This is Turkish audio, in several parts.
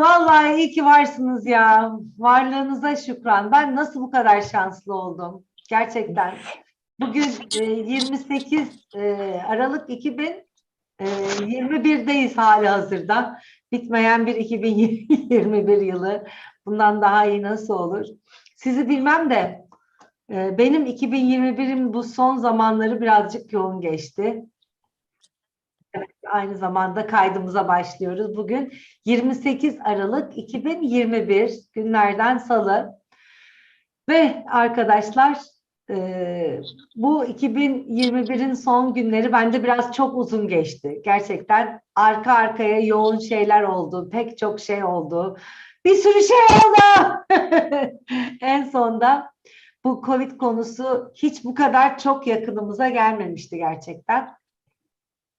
vallahi iyi ki varsınız ya. Varlığınıza şükran. Ben nasıl bu kadar şanslı oldum? Gerçekten. Bugün e, 28 e, Aralık 2021'deyiz hali hazırda. Bitmeyen bir 2021 yılı. Bundan daha iyi nasıl olur? Sizi bilmem de e, benim 2021'im bu son zamanları birazcık yoğun geçti. Evet, aynı zamanda kaydımıza başlıyoruz. Bugün 28 Aralık 2021 günlerden salı. Ve arkadaşlar e, bu 2021'in son günleri bende biraz çok uzun geçti. Gerçekten arka arkaya yoğun şeyler oldu. Pek çok şey oldu. Bir sürü şey oldu. en sonda bu Covid konusu hiç bu kadar çok yakınımıza gelmemişti gerçekten.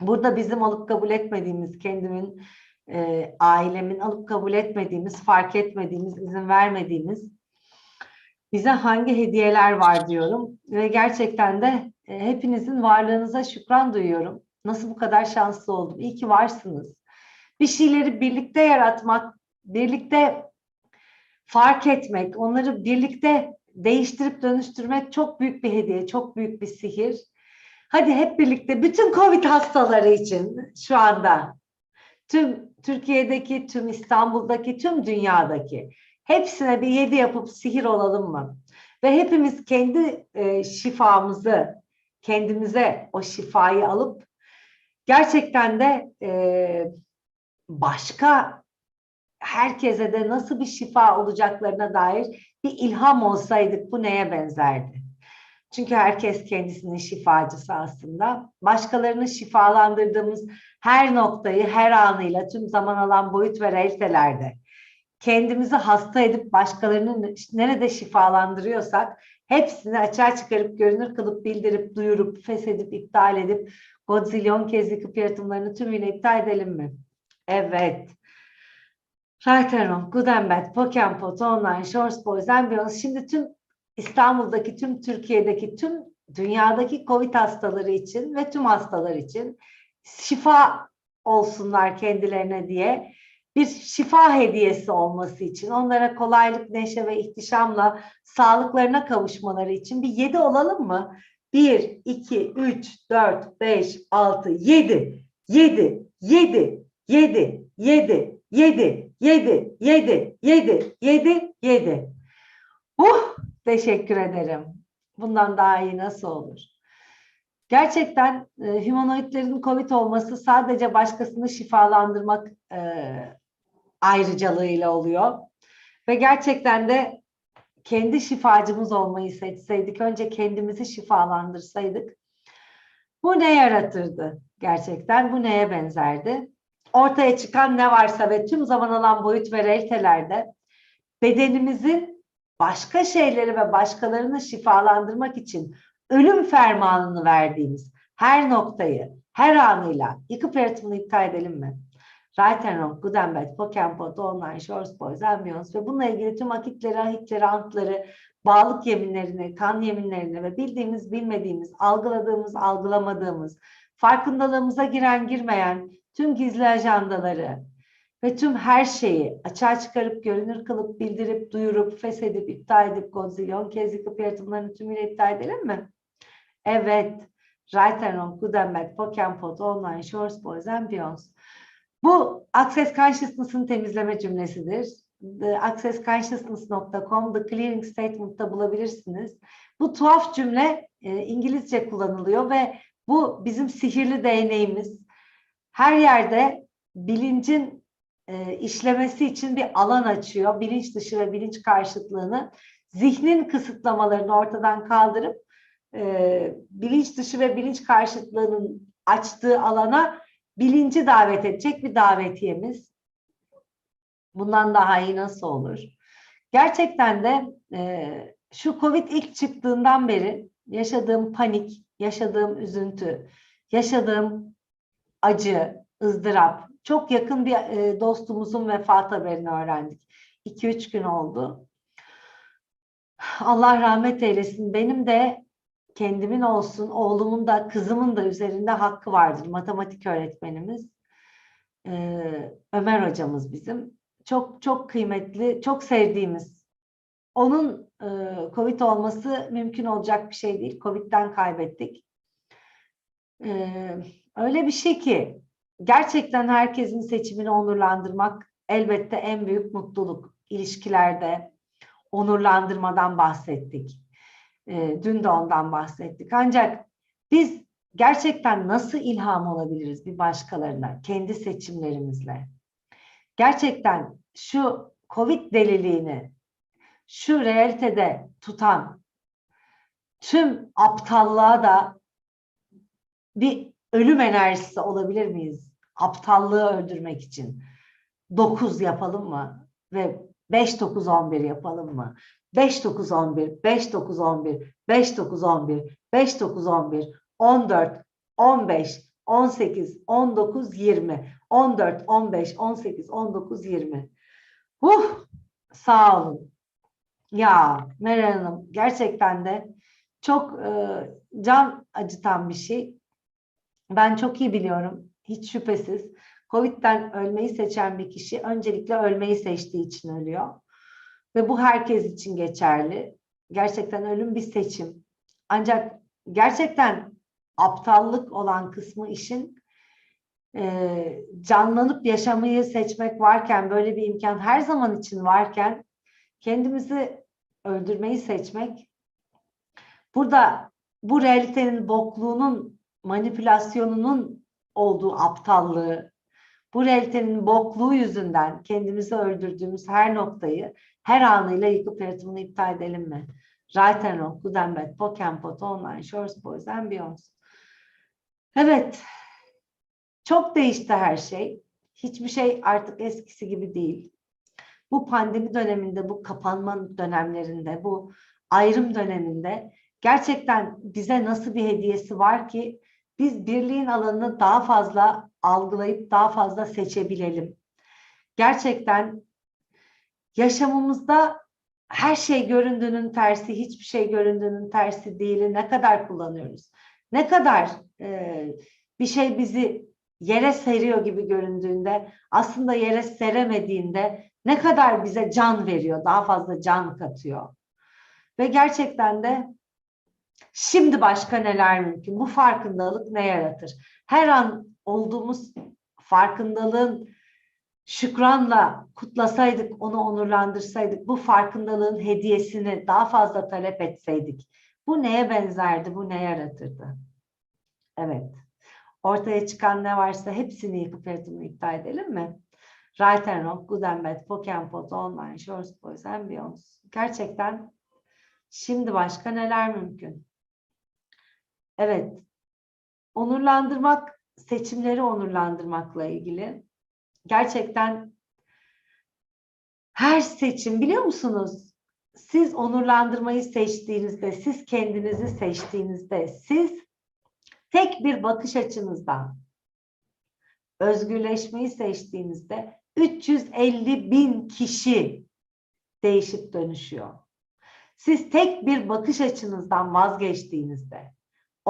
Burada bizim alıp kabul etmediğimiz, kendimin, e, ailemin alıp kabul etmediğimiz, fark etmediğimiz, izin vermediğimiz bize hangi hediyeler var diyorum. Ve gerçekten de e, hepinizin varlığınıza şükran duyuyorum. Nasıl bu kadar şanslı oldum? İyi ki varsınız. Bir şeyleri birlikte yaratmak, birlikte fark etmek, onları birlikte değiştirip dönüştürmek çok büyük bir hediye, çok büyük bir sihir. Hadi hep birlikte bütün Covid hastaları için şu anda tüm Türkiye'deki, tüm İstanbul'daki, tüm dünyadaki hepsine bir yedi yapıp sihir olalım mı? Ve hepimiz kendi e, şifamızı, kendimize o şifayı alıp gerçekten de e, başka herkese de nasıl bir şifa olacaklarına dair bir ilham olsaydık bu neye benzerdi? Çünkü herkes kendisinin şifacısı aslında. Başkalarını şifalandırdığımız her noktayı her anıyla tüm zaman alan boyut ve realitelerde kendimizi hasta edip başkalarını nerede şifalandırıyorsak hepsini açığa çıkarıp görünür kılıp bildirip duyurup feshedip iptal edip godzilyon kez yıkıp yaratımlarını tümüyle iptal edelim mi? Evet. Right and wrong, good and bad, Pokemon, online, shorts, boys and. Şimdi tüm İstanbul'daki, tüm Türkiye'deki, tüm dünyadaki COVID hastaları için ve tüm hastalar için şifa olsunlar kendilerine diye bir şifa hediyesi olması için, onlara kolaylık, neşe ve ihtişamla sağlıklarına kavuşmaları için bir yedi olalım mı? Bir, iki, üç, dört, beş, altı, yedi, yedi, yedi, yedi, yedi, yedi, yedi, yedi, yedi, yedi, yedi. Uh, teşekkür ederim. Bundan daha iyi nasıl olur? Gerçekten e, humanoidlerin COVID olması sadece başkasını şifalandırmak e, ayrıcalığıyla oluyor. Ve gerçekten de kendi şifacımız olmayı seçseydik, önce kendimizi şifalandırsaydık, bu ne yaratırdı gerçekten? Bu neye benzerdi? Ortaya çıkan ne varsa ve tüm zaman alan boyut ve realitelerde bedenimizin başka şeyleri ve başkalarını şifalandırmak için ölüm fermanını verdiğimiz her noktayı, her anıyla yıkıp yaratımını iptal edelim mi? Right and Wrong, Good and Bad, Pokemon, Online, Shorts, Boys, Ambience ve bununla ilgili tüm akitleri, ahitleri, antları, bağlık yeminlerini, kan yeminlerini ve bildiğimiz, bilmediğimiz, algıladığımız, algılamadığımız, farkındalığımıza giren, girmeyen tüm gizli ajandaları ve tüm her şeyi açığa çıkarıp, görünür kılıp, bildirip, duyurup, feshedip, iptal edip, godzilyon kez yıkıp yaratımlarını tümüyle iptal edelim mi? Evet. Right and Wrong, Good and Bad, Pokemon, Online, Shorts, Boys and Beyonds. Bu Access Consciousness'ın temizleme cümlesidir. accessconsciousness.com The Clearing Statement'ta bulabilirsiniz. Bu tuhaf cümle e, İngilizce kullanılıyor ve bu bizim sihirli değneğimiz. Her yerde bilincin e, işlemesi için bir alan açıyor. Bilinç dışı ve bilinç karşıtlığını, zihnin kısıtlamalarını ortadan kaldırıp e, bilinç dışı ve bilinç karşıtlığının açtığı alana bilinci davet edecek bir davetiyemiz. Bundan daha iyi nasıl olur? Gerçekten de e, şu Covid ilk çıktığından beri yaşadığım panik, yaşadığım üzüntü, yaşadığım acı, ızdırap, çok yakın bir e, dostumuzun vefat haberini öğrendik. 2-3 gün oldu. Allah rahmet eylesin. Benim de kendimin olsun, oğlumun da kızımın da üzerinde hakkı vardır. Matematik öğretmenimiz. Ee, Ömer hocamız bizim. çok çok kıymetli, çok sevdiğimiz. Onun e, Covid olması mümkün olacak bir şey değil. Covid'den kaybettik. E, öyle bir şey ki gerçekten herkesin seçimini onurlandırmak elbette en büyük mutluluk. İlişkilerde onurlandırmadan bahsettik. E, dün de ondan bahsettik. Ancak biz gerçekten nasıl ilham olabiliriz bir başkalarına kendi seçimlerimizle? Gerçekten şu Covid deliliğini şu realitede tutan tüm aptallığa da bir ölüm enerjisi olabilir miyiz? Aptallığı öldürmek için. 9 yapalım mı? Ve 5 9 11 yapalım mı? 5 9 11 5 9 11 5 9 11 5 9 11 14 15 18 19 20 14 15 18 19 20 Huh, sağ olun. Ya Meral Hanım gerçekten de çok e, can acıtan bir şey. Ben çok iyi biliyorum. Hiç şüphesiz. Covid'den ölmeyi seçen bir kişi öncelikle ölmeyi seçtiği için ölüyor. Ve bu herkes için geçerli. Gerçekten ölüm bir seçim. Ancak gerçekten aptallık olan kısmı işin e, canlanıp yaşamayı seçmek varken, böyle bir imkan her zaman için varken kendimizi öldürmeyi seçmek burada bu realitenin bokluğunun manipülasyonunun olduğu aptallığı bu realitenin bokluğu yüzünden kendimizi öldürdüğümüz her noktayı her anıyla yıkıp yaratımını iptal edelim mi? Right and Wrong, Good and Bad, Pokemon, Online, Shorts, Boys and Beyonds. Evet, çok değişti her şey. Hiçbir şey artık eskisi gibi değil. Bu pandemi döneminde, bu kapanma dönemlerinde, bu ayrım döneminde gerçekten bize nasıl bir hediyesi var ki biz birliğin alanını daha fazla algılayıp daha fazla seçebilelim. Gerçekten yaşamımızda her şey göründüğünün tersi, hiçbir şey göründüğünün tersi değil. Ne kadar kullanıyoruz? Ne kadar e, bir şey bizi yere seriyor gibi göründüğünde, aslında yere seremediğinde ne kadar bize can veriyor, daha fazla can katıyor. Ve gerçekten de şimdi başka neler mümkün? Bu farkındalık ne yaratır? Her an olduğumuz farkındalığın şükranla kutlasaydık, onu onurlandırsaydık, bu farkındalığın hediyesini daha fazla talep etseydik, bu neye benzerdi, bu ne yaratırdı? Evet. Ortaya çıkan ne varsa hepsini yıkıp yaratımını iptal edelim mi? Right and Wrong, Good and Bad, Pokemon, Online, Shorts, Boys and Beyonds. Gerçekten şimdi başka neler mümkün? Evet. Onurlandırmak, seçimleri onurlandırmakla ilgili. Gerçekten her seçim biliyor musunuz? Siz onurlandırmayı seçtiğinizde, siz kendinizi seçtiğinizde, siz tek bir bakış açınızdan özgürleşmeyi seçtiğinizde 350 bin kişi değişip dönüşüyor. Siz tek bir bakış açınızdan vazgeçtiğinizde,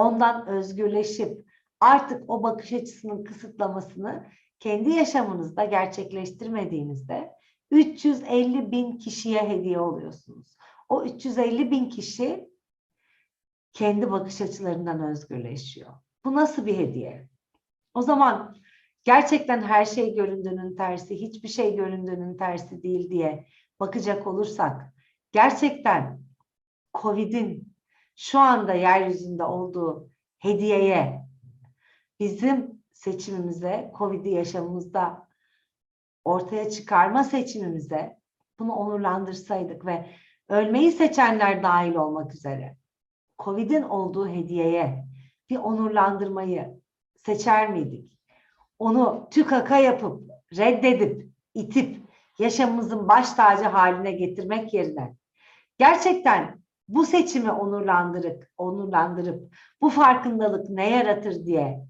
ondan özgürleşip artık o bakış açısının kısıtlamasını kendi yaşamınızda gerçekleştirmediğinizde 350 bin kişiye hediye oluyorsunuz. O 350 bin kişi kendi bakış açılarından özgürleşiyor. Bu nasıl bir hediye? O zaman gerçekten her şey göründüğünün tersi, hiçbir şey göründüğünün tersi değil diye bakacak olursak, gerçekten COVID'in şu anda yeryüzünde olduğu hediyeye bizim seçimimize, COVID'i yaşamımızda ortaya çıkarma seçimimize bunu onurlandırsaydık ve ölmeyi seçenler dahil olmak üzere COVID'in olduğu hediyeye bir onurlandırmayı seçer miydik? Onu tükaka yapıp, reddedip, itip yaşamımızın baş tacı haline getirmek yerine gerçekten bu seçimi onurlandırıp, onurlandırıp bu farkındalık ne yaratır diye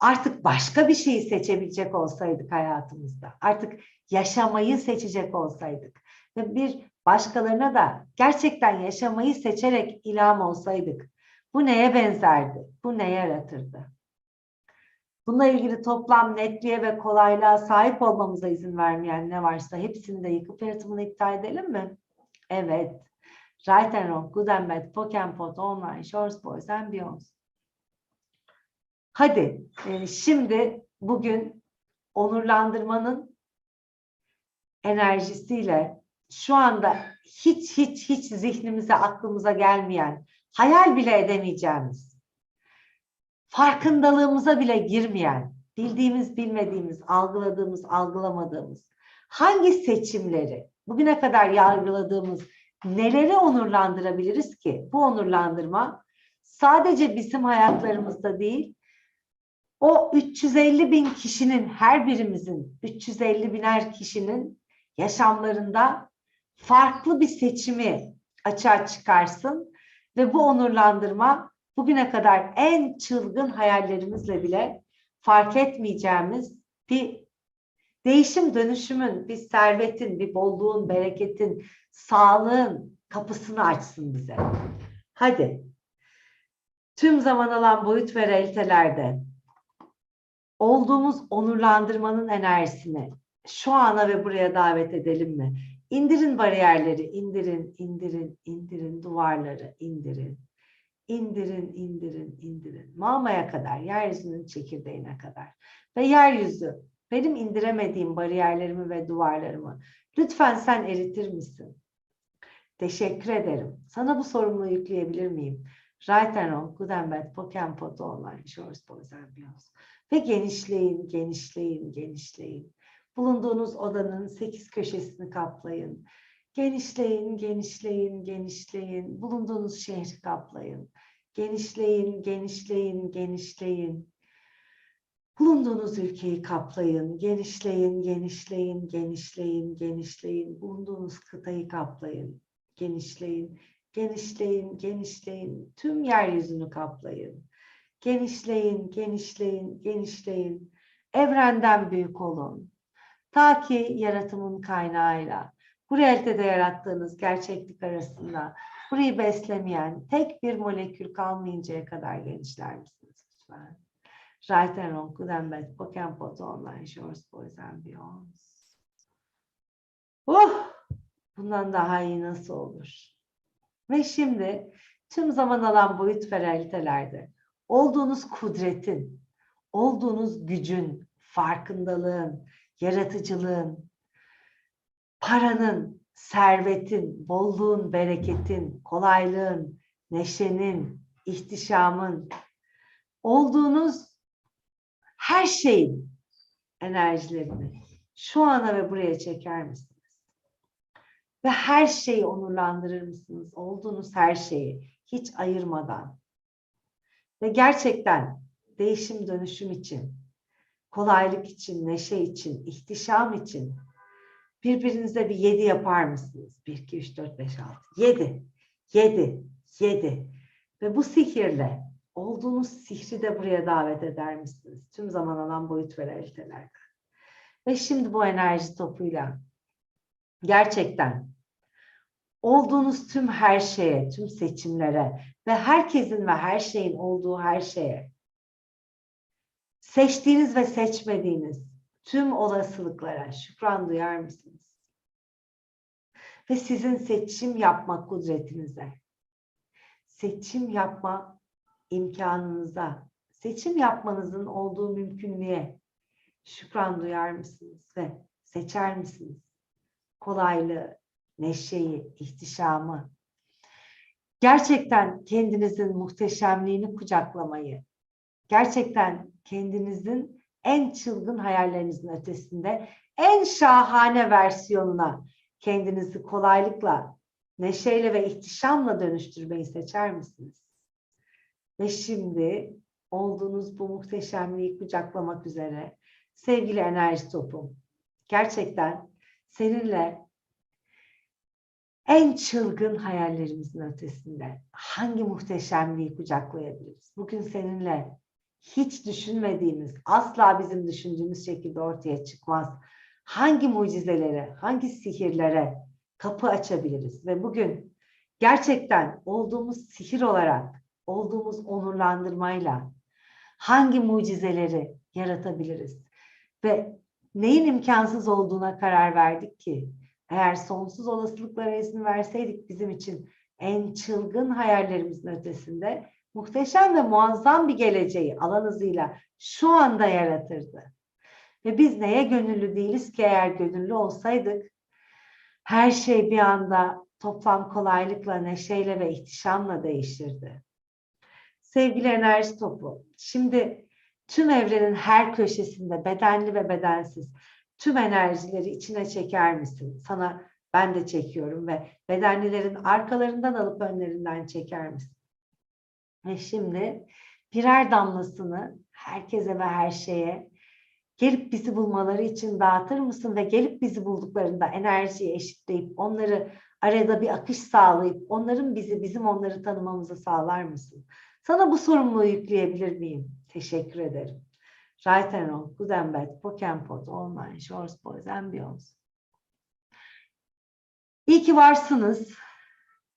artık başka bir şeyi seçebilecek olsaydık hayatımızda, artık yaşamayı seçecek olsaydık ve bir başkalarına da gerçekten yaşamayı seçerek ilham olsaydık, bu neye benzerdi? Bu ne yaratırdı? Bununla ilgili toplam netliğe ve kolaylığa sahip olmamıza izin vermeyen ne varsa hepsini de yıkıp yaratımını iptal edelim mi? Evet. Right and wrong, good and bad, poke and pot, online, shorts, boys and beyonds. Hadi e, şimdi bugün onurlandırmanın enerjisiyle şu anda hiç hiç hiç zihnimize aklımıza gelmeyen, hayal bile edemeyeceğimiz, farkındalığımıza bile girmeyen, bildiğimiz bilmediğimiz, algıladığımız algılamadığımız hangi seçimleri bugüne kadar yargıladığımız neleri onurlandırabiliriz ki? Bu onurlandırma sadece bizim hayatlarımızda değil, o 350 bin kişinin her birimizin 350 biner kişinin yaşamlarında farklı bir seçimi açığa çıkarsın ve bu onurlandırma bugüne kadar en çılgın hayallerimizle bile fark etmeyeceğimiz bir değişim dönüşümün, bir servetin, bir bolluğun, bereketin, sağlığın kapısını açsın bize. Hadi. Tüm zaman alan boyut ve realitelerde olduğumuz onurlandırmanın enerjisini şu ana ve buraya davet edelim mi? İndirin bariyerleri, indirin, indirin, indirin duvarları, indirin. İndirin, indirin, indirin. Mamaya kadar, yeryüzünün çekirdeğine kadar. Ve yeryüzü, benim indiremediğim bariyerlerimi ve duvarlarımı lütfen sen eritir misin? Teşekkür ederim. Sana bu sorumluluğu yükleyebilir miyim? Right and wrong, good and bad, poke and pot online, shorts, boys and beyonds. Ve genişleyin, genişleyin, genişleyin. Bulunduğunuz odanın sekiz köşesini kaplayın. Genişleyin, genişleyin, genişleyin. Bulunduğunuz şehri kaplayın. Genişleyin, genişleyin, genişleyin. Bulunduğunuz ülkeyi kaplayın. Genişleyin, genişleyin, genişleyin, genişleyin. Bulunduğunuz kıtayı kaplayın. Genişleyin, genişleyin, genişleyin. Tüm yeryüzünü kaplayın. Genişleyin, genişleyin, genişleyin. Evrenden büyük olun. Ta ki yaratımın kaynağıyla, bu realitede yarattığınız gerçeklik arasında burayı beslemeyen tek bir molekül kalmayıncaya kadar genişler misiniz lütfen? Right and wrong, good and bad, book and pot online, shorts, boys and beyonds. Oh! Bundan daha iyi nasıl olur? Ve şimdi tüm zaman alan boyut ve realitelerde olduğunuz kudretin, olduğunuz gücün, farkındalığın, yaratıcılığın, paranın, servetin, bolluğun, bereketin, kolaylığın, neşenin, ihtişamın, olduğunuz her şeyin enerjilerini şu ana ve buraya çeker misiniz? Ve her şeyi onurlandırır mısınız? Olduğunuz her şeyi hiç ayırmadan. Ve gerçekten değişim dönüşüm için, kolaylık için, neşe için, ihtişam için birbirinize bir yedi yapar mısınız? Bir, iki, üç, dört, beş, altı. Yedi. Yedi. Yedi. Ve bu sihirle olduğunuz sihri de buraya davet eder misiniz? Tüm zaman alan boyut ve realitelerden. Ve şimdi bu enerji topuyla gerçekten olduğunuz tüm her şeye, tüm seçimlere ve herkesin ve her şeyin olduğu her şeye seçtiğiniz ve seçmediğiniz tüm olasılıklara şükran duyar mısınız? Ve sizin seçim yapma kudretinize, seçim yapma imkanınıza, seçim yapmanızın olduğu mümkünlüğe şükran duyar mısınız ve seçer misiniz? Kolaylığı, neşeyi, ihtişamı, gerçekten kendinizin muhteşemliğini kucaklamayı, gerçekten kendinizin en çılgın hayallerinizin ötesinde en şahane versiyonuna kendinizi kolaylıkla, neşeyle ve ihtişamla dönüştürmeyi seçer misiniz? Ve şimdi olduğunuz bu muhteşemliği kucaklamak üzere sevgili enerji topum, gerçekten seninle en çılgın hayallerimizin ötesinde hangi muhteşemliği kucaklayabiliriz? Bugün seninle hiç düşünmediğimiz, asla bizim düşündüğümüz şekilde ortaya çıkmaz. Hangi mucizelere, hangi sihirlere kapı açabiliriz? Ve bugün gerçekten olduğumuz sihir olarak, olduğumuz onurlandırmayla hangi mucizeleri yaratabiliriz. Ve neyin imkansız olduğuna karar verdik ki eğer sonsuz olasılıklara izin verseydik bizim için en çılgın hayallerimizin ötesinde muhteşem ve muazzam bir geleceği alan hızıyla şu anda yaratırdı. Ve biz neye gönüllü değiliz ki eğer gönüllü olsaydık her şey bir anda toplam kolaylıkla, neşeyle ve ihtişamla değişirdi. Sevgili enerji topu, şimdi tüm evrenin her köşesinde bedenli ve bedensiz tüm enerjileri içine çeker misin? Sana ben de çekiyorum ve bedenlilerin arkalarından alıp önlerinden çeker misin? Ve şimdi birer damlasını herkese ve her şeye gelip bizi bulmaları için dağıtır mısın ve gelip bizi bulduklarında enerjiyi eşitleyip onları arada bir akış sağlayıp onların bizi bizim onları tanımamızı sağlar mısın? Sana bu sorumluluğu yükleyebilir miyim? Teşekkür ederim. Right and wrong, good and bad, book and pot, online, shorts, boys and beyonds. İyi ki varsınız.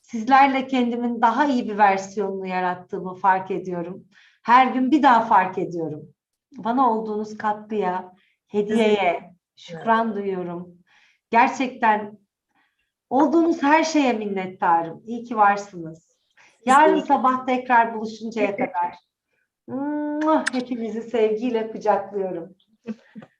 Sizlerle kendimin daha iyi bir versiyonunu yarattığımı fark ediyorum. Her gün bir daha fark ediyorum. Bana olduğunuz katkıya, hediyeye şükran duyuyorum. Gerçekten olduğunuz her şeye minnettarım. İyi ki varsınız. Yarın sabah tekrar buluşuncaya kadar. Hepinizi sevgiyle kucaklıyorum.